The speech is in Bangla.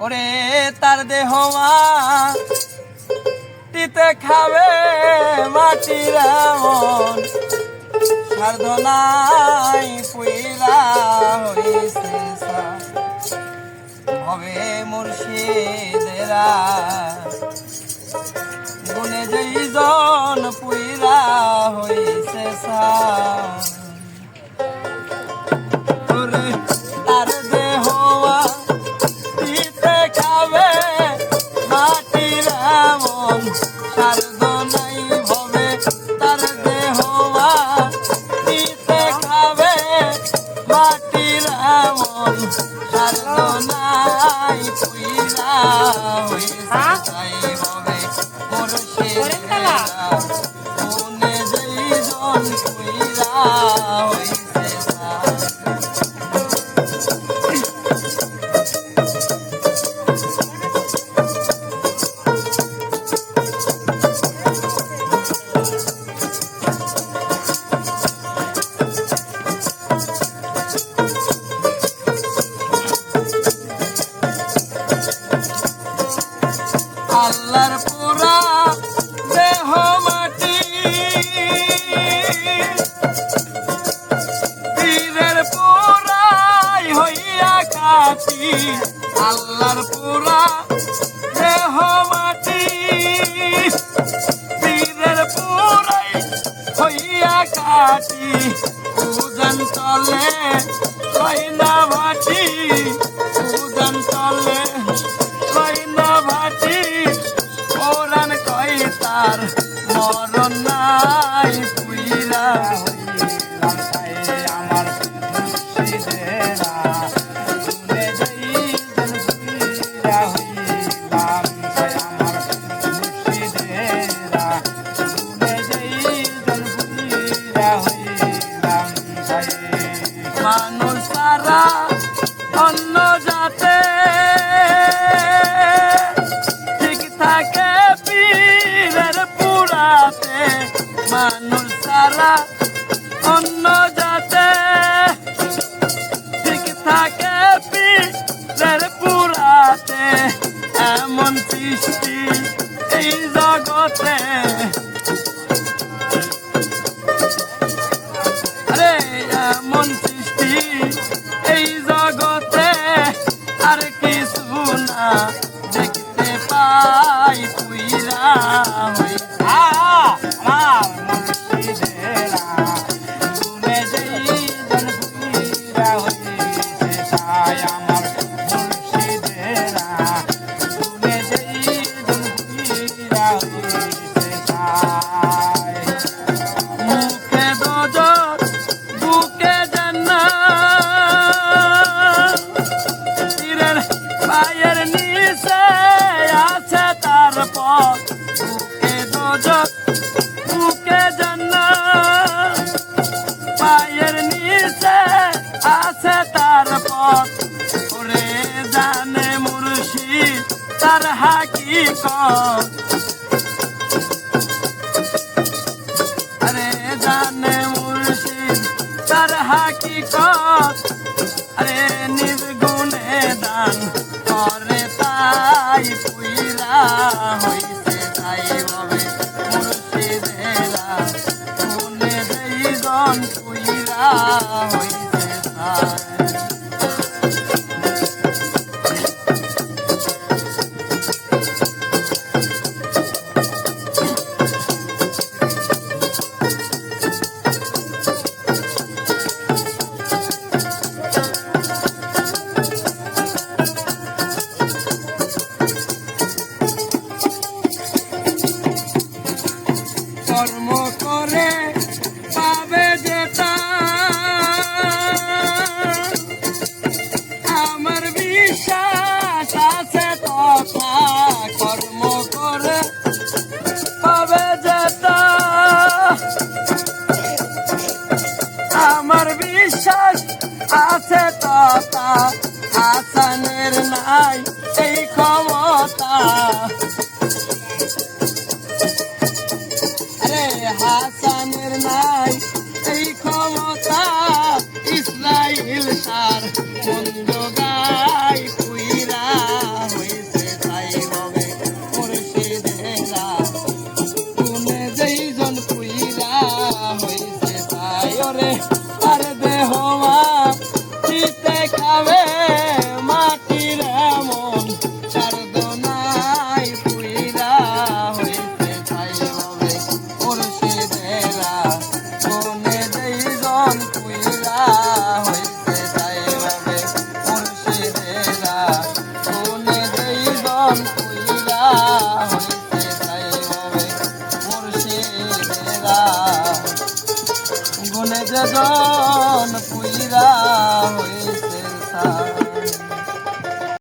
ওরে তার দেহ মাটিতে খাবে মাটির মন সাধনাই পুইরা হইছে। হবে মুর্শিদেরা মাটির এমন নাই পুইরা হইছে তাই ভবে মুর্শিদেরা মনে আল্লাহর পুরা দেহ মাটি। পীরের পুরাই হইয়া কাটি আল্লাহর পুরা দেহ মাটি। পীরের পুরাই হইয়া কাটি পূজন চলে কইনা ভাটি পূজন চলে তার মরণ নাই পুইরা আমার মুর্শিদেরা। শুনে যাইতেন পুইরা হইলাম আমার মুর্শিদেরা। শুনে যাইতেন পুইরা হইলাম পুরাতে মানুষ সারা অন্য যাতে ঠিক থাকে পীরের পুরাতে, এমন সৃষ্টি এই জগতে। আরে, এমন সৃষ্টি পথ জান্নাত পায়ের নিচে আছে তার পথ, ওরে জানে মুর্শিদ তার হাকিকত। আরে জানে মুর্শিদ তার নির্গুণে দান করে তাই পুইরা হইছে তাই ভাবে মুর্শিদেরা শুনে যেইজন পুইরা হইছে আমার বিশ্বাস আছে তথা আসানের নাই এই ক্ষমতা। আরে হাসানের নাই এই ক্ষমতা। খাবে মাটির মন চার দোনাই পুইরা হইতে খাই হবে মুর্শিদেরা। কোনে দেই জন পুইরা হইতে হবে মুর্শিদেরা। কোনে দেই জন পুইরা হইতে খাই হবে মুর্শিদেরা গুনে যে